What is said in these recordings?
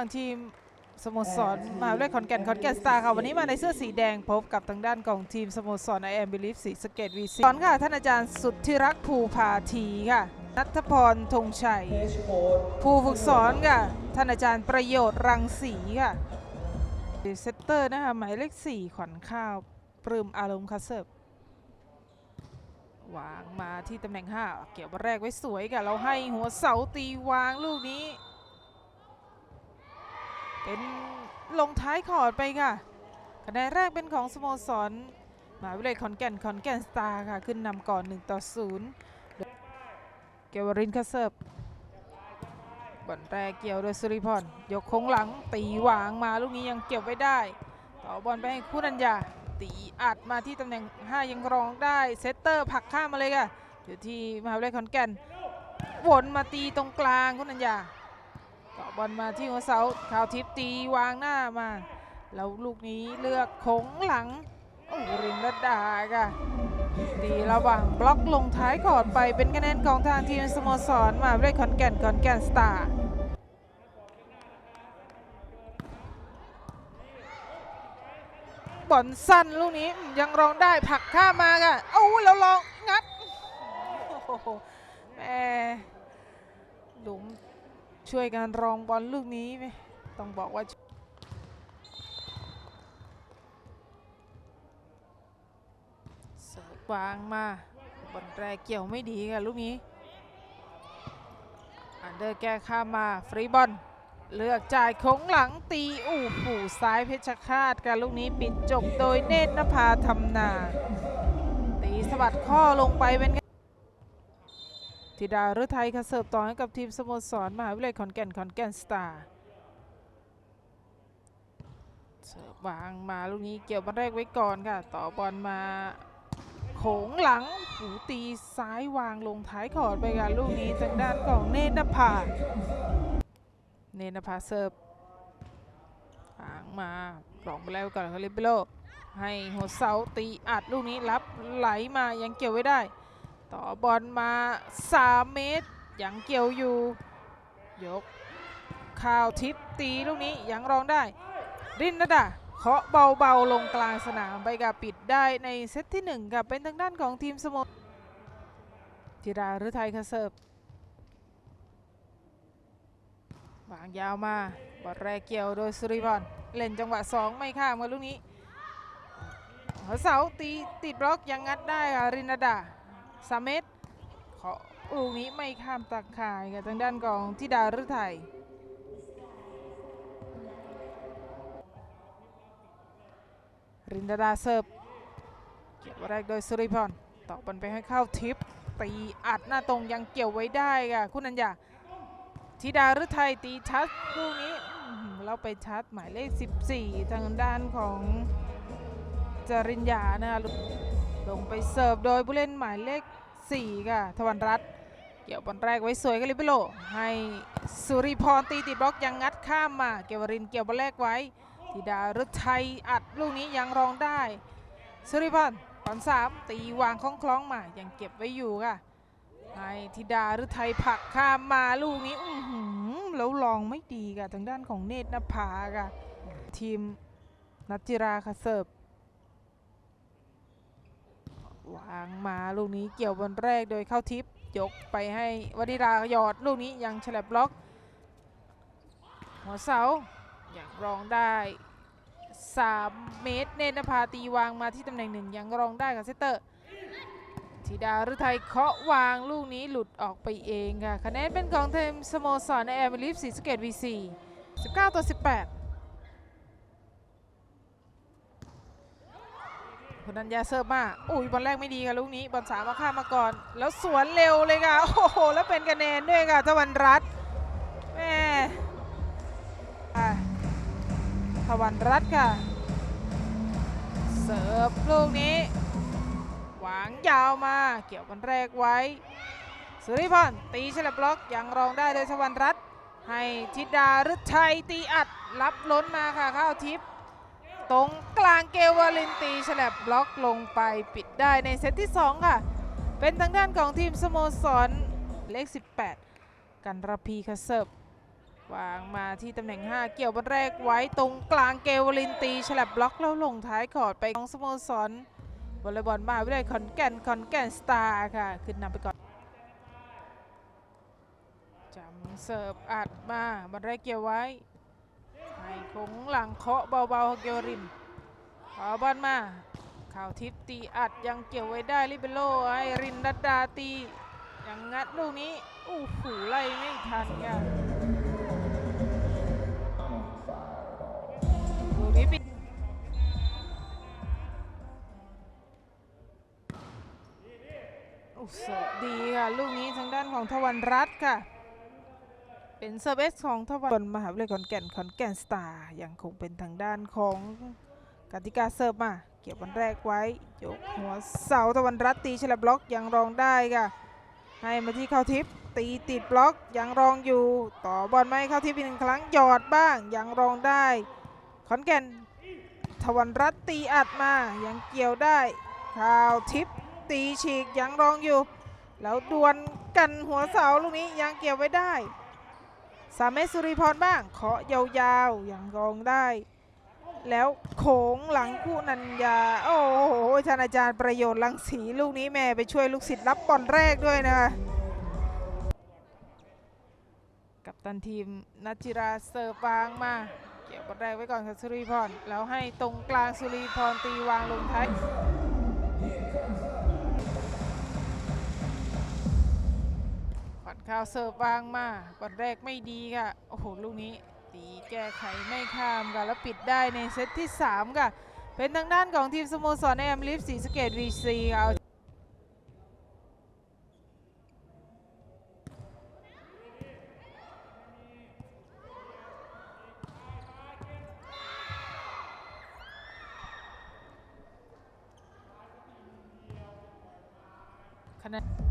างทีมสโมสรมหาวิทยาลัยขอนแก่นขอนแก่นสตาร์ค่ะวันนี้มาในเสื้อสีแดงพบกับทางด้านของทีมสโมสรไอแอมบิลิฟสีสะเกตวีซีสอนค่ะท่านอาจารย์สุดที่รักภูพาทีค่ะนัทพรธงชัย ผู้ฝึกสอนค่ะ ท่านอาจารย์ประโยชน์รังสีค่ะเซตเตอร์นะคะหมายเลข 4 ขวัญข้าวปรืมอารมณ์คาเซิร์ฟวางมาที่ตำแหน่ง 5 เกี่ยวบอลแรกไว้สวยค่ะ เราให้หัวเสาตีวางลูกนี้ เป็นลงท้ายคอดไปค่ะคะแนนแรกเป็นของสโมสรมหาวิทยาลัยขอนแก่นขอนแก่นสตาร์ค่ะ ขึ้นนำก่อน 1 ต่อ 0 เกวรินคาเซิร์ฟบอลแรกเกี่ยวโดยสุริพรยกโค้งหลังตีวางมาลูกนี้ยังเก็บไว้ได้ ต่อบอลไปให้คู่นัญญาตีอัดมาที่ตำแหน่ง 5 ยังรองได้เซตเตอร์ผักข้ามมาเลยค่ะอยู่ที่มหาวิทยาลัยขอนแก่นวนมาตีตรงกลางคุณนัญญา ต่อบอลมาที่หัวเสาข่าวทิพย์ตีวางหน้ามา แล้วลูกนี้เลือกโค้งหลังโอ้รินรดาค่ะดีระหว่างบล็อกลงท้ายก่อนไปเป็นคะแนนของทางทีมสโมสรมาวิทยลัยขอนแก่นขอนแก่นสตาร์บอลสั้นลูกนี้ยังรองได้ผลักข้ามาค่ะโอ้แล้วลองงัดแหมหลุม ช่วยกันรองบอลลูกนี้ไหมต้องบอกว่าเสิร์ฟวางมาบอลแรกเกี่ยวไม่ดีค่ะลูกนี้ อันเดอร์แก้ข้ามมาฟรีบอลเลือกจ่ายโค้งหลังตีอู้หูซ้ายเพชรคาตค่ะลูกนี้ปิดจบโดยเนตรนภาทำนา ตีสะบัดข้อลงไปเป็น ธิดาฤทัยค่ะเสิร์ฟต่อให้กับทีมสโมสรมหาวิทยาลัยขอนแก่นขอนแก่นสตาร์เสิร์ฟวางมาลูกนี้เกี่ยวบอลแรกไว้ก่อนค่ะ ต่อบอลมาโขงหลังหูตีซ้ายวางลงท้ายขอดไปค่ะลูกนี้ทางด้านของเนนภาเนนภาเสิร์ฟวางมาหลองไปแล้วก่อนคาริเบโลให้หัวเสาตีอัดลูกนี้รับไหลมายังเกี่ยวไว้ได้ ต่อบอลมา 3 เมตร ยังเกี่ยวอยู่ ยกข่าวทิปตีลูกนี้ยังรองได้ รินนดาเคาะเบาๆ ลงกลางสนามไปกับปิดได้ในเซตที่1กับเป็นทางด้านของทีมสโมสรธิดาฤทัยคเซิร์ฟวางยาวมา บอลแรกเกี่ยวโดยสุริพรเล่นจังหวะ 2 ไม่ข้ามมาลูกนี้ หัวเสาตีติดบล็อกยังงัดได้ค่ะรินดา สามเมตรเคาลูกนี้ไม่ข้ามตะข่ายกับทางด้านของธิดาฤทัยรินดาดาเสิร์ฟเกี่ยวแรกโดยสุริพรต่อบอลไปให้เข้าทิปตีอัดหน้าตรงยังเกี่ยวไว้ได้ค่ะคุณนัญญาธิดาฤทัยตีชัดลูกนี้เราไปชัดหมายเลข 14 ทางด้านของจริญญานะคะ ลงไปเสิร์ฟโดยผู้เล่นหมายเลข 4 ค่ะทวันรัตน์เกี่ยวบอลแรกไว้สวยกันลิเบโล ให้สุริพรตีติดบล็อกยังงัดข้ามมา เกวรินเกี่ยวบอลแรกไว้ธิดาฤทัยอัดลูกนี้ยังรองได้ สุริพันธ์ตอนสามตีวางคล้องคล้องๆมายังเก็บไว้อยู่ค่ะให้ธิดาฤทัยผลักข้ามมาลูกนี้อื้อหือแล้วลองไม่ดีค่ะทางด้านของเนตรนภาค่ะทีมนัจจิราค่ะเสิร์ฟ วางมาลูกนี้เกี่ยวบอลแรกโดยเข้าทิปยกไปให้วดิราหยอดลูกนี้ยังฉลับล็อก หัวเสายังรองได้ 3 เมตร เนนภาตีวางมาที่ตำแหน่งหนึ่งยังรองได้กับเซตเตอร์ธิดาฤทัยเคาะวางลูกนี้หลุดออกไปเองค่ะคะแนนเป็นของทีมสโมสรในแอร์มิลิฟสีสเกตวีซี19ต่อ18 คุณนัญญาเซิร์ฟมาอุ้ยบอลแรกไม่ดีค่ะลูกนี้บอลสามมาข้ามมาก่อน แล้วสวนเร็วเลยค่ะ โอ้โห แล้วเป็นคะแนนด้วยค่ะทวันรัตแม่อะทวันรัตค่ะ เสิร์ฟลูกนี้ หวางยาวมา เกี่ยวบอลแรกไว้ สุริพรตีฉลับบล็อกยังรองได้โดยทวันรัตให้ธิดาฤทัยตีอัดรับล้นมาค่ะเข้าทิพย์ ตรงกลางเกวาลินตีฉลับบล็อกลงไปปิดได้ในเซตที่ 2 ค่ะ เป็นทางด้านของทีมสโมสรเลข 18 กันรพีค่ะเสิร์ฟวางมาที่ตำแหน่ง 5 เกี่ยวบอลแรกไว้ตรงกลางเกวลินตีฉลับบล็อกแล้วลงท้ายคอดไปของสโมสรวอลเลย์บอลมาวิทยาลัยขอนแก่นขอนแก่นสตาร์ค่ะ ขึ้นนำไปก่อนจำเสิร์ฟอัดมาบอลแรกเกี่ยวไว้ ให้คงหลังเคาะเบาๆเกวรินขอบอลมาข่าวทิพตีอัดยังเกี่ยวไว้ได้ลิเบโลไอรินดัดดาตียังงัดลูกนี้อู้หูไล่ไม่ทันค่ะลูกนี้ปิดโอ้สดีค่ะ ลูกนี้ทางด้านของทวันรัตน์ค่ะ เป็นเซอร์เวสของทวันมหาวิทยาลัยขอนแก่นขอนแก่นสตาร์ยังคงเป็นทางด้านของกติกาเสิร์ฟมา เก็บบอลแรกไว้ยกหัวเสาทวันรัตตีฉลับบล็อกยังรองได้ค่ะ ให้มาที่เข้าทิพย์ตีติดบล็อกยังรองอยู่ ต่อบอลไม่เข้าทิพย์อีกหนึ่งครั้งหยอดบ้างยังรองได้ ขอนแก่นทวันรัตตีอัดมายังเกี่ยวได้ข่าวทิพย์ตีฉีกยังรองอยู่ แล้วดวลกันหัวเสาลูกนี้ยังเกี่ยวไว้ได้ สามเมตรสุริพรบ้างเคาะยาวๆอยังรองได้ แล้วโขงหลังคู่นันยาโอ้โหท่านอาจารย์ประโยชน์ลังสีลูกนี้แม่ไปช่วยลูกศิษย์รับบอลแรกด้วยนะกับตันทีมนัจจิราเสิร์ฟวางมา เกี่ยวบอลแรกไว้ก่อนครับสุริพรแล้วให้ตรงกลางสุริพรตีวางลงท้าย ขวัญข้าวเสิร์ฟวางมาบอลแรกไม่ดีค่ะ โอ้โห ลูกนี้ ตีแก้ไขไม่ข้ามค่ะ แล้วปิดได้ในเซตที่ 3 ค่ะ เป็นทางด้านของทีมสโมสรแอมลิฟสีสเกตวีซีเอาคะแนน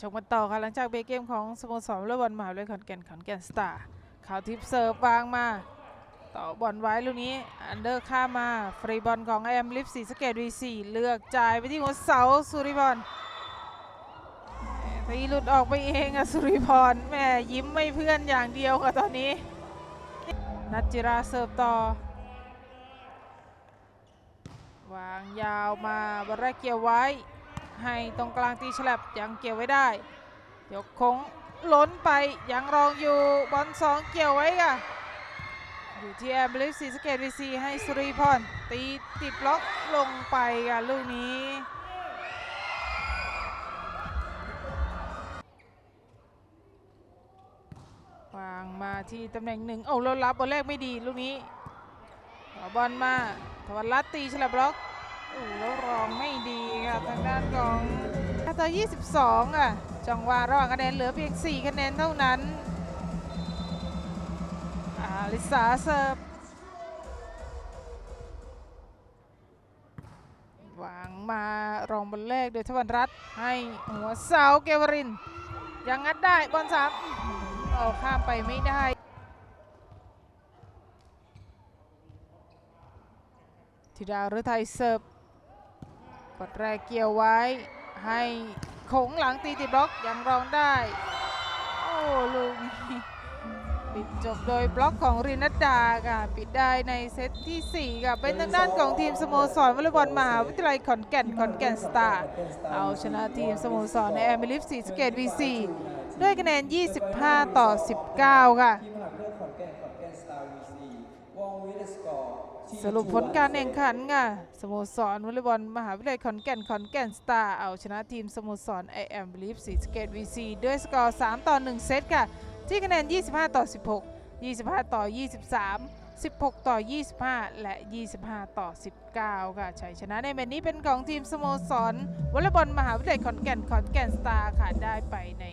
ชมกันต่อค่ะหลังจากเบเกมของสโมสรวอลเลย์บอลมหาวิทยาลัยขอนแก่นขอนแก่นสตาร์ข่าวทิปเซิร์ฟวางมาต่อบอลไว้ลูกนี้อันเดอร์ข้ามาฟรีบอลของแอมลิฟสีสเกตวีซีเลือกจ่ายไปที่หัวเสาสุริพรตีหลุดออกไปเองอะสุริพรแม่ยิ้มไม่เพื่อนอย่างเดียวค่ะตอนนี้นัจจิราเสิร์ฟต่อ วางยาวมาบอลแรเกียวไว้ ให้ตรงกลางตีฉลับยังเกี่ยวไว้ได้ ยกคงล้นไปยังรองอยู่บอลสองเกี่ยวไว้ค่ะอยู่ที่แอมบลิฟซีสเกตวีซีให้สุริพรตีติดล็อกลงไปค่ะลูกนี้วางมาที่ตำแหน่งหนึ่งโอ้แล้วรับบอลแรกไม่ดีลูกนี้บอลมาทวันรัตตีฉลับล็อก โอ้แล้วรองไม่ดีค่ะทางด้านของคาตา22อะจังหวะระหว่างคะแนนเหลือเพียง 4 คะแนนเท่านั้นอาลิสาเสิร์ฟวางมารองบอลแรกโดยทวันรัตให้หัวเสาเกวริน ยังงัดได้บอลสามเอาข้ามไปไม่ได้ธิดาฤทัยเสิร์ฟ บอลแรกเกี่ยวไว้ ให้โขงหลังตีติดบล็อกยังรองได้ โอ้ลูกนี้ปิดจบโดยบล็อกของรินัดดาค่ะปิดได้ในเซตที่ 4 ค่ะ เป็นทางด้านของทีมสโมสรวอลเลย์บอลมหาวิทยาลัยขอนแก่นขอนแก่นสตาร์เอาชนะทีมสโมสรในแอมิลิฟสีสเกตวีซีด้วยคะแนน 25 ต่อ 19 ค่ะ สรุปผลการแข่งขันค่ะสโมสรวอลเลย์บอลมหาวิทยาลัยขอนแก่นขอนแก่นสตาร์เอาชนะทีมสโมสร I am believe สีสเกตวีซีด้วยสกอร์ 3 ต่อ 1 เซตค่ะ ที่คะแนน 25 ต่อ 16 25 ต่อ 23 16 ต่อ 25 และ 25 ต่อ 19 ค่ะชัยชนะในแมตช์นี้เป็นของทีมสโมสรวอลเลย์บอลมหาวิทยาลัยขอนแก่นขอนแก่นสตาร์ค่ะได้ไปใน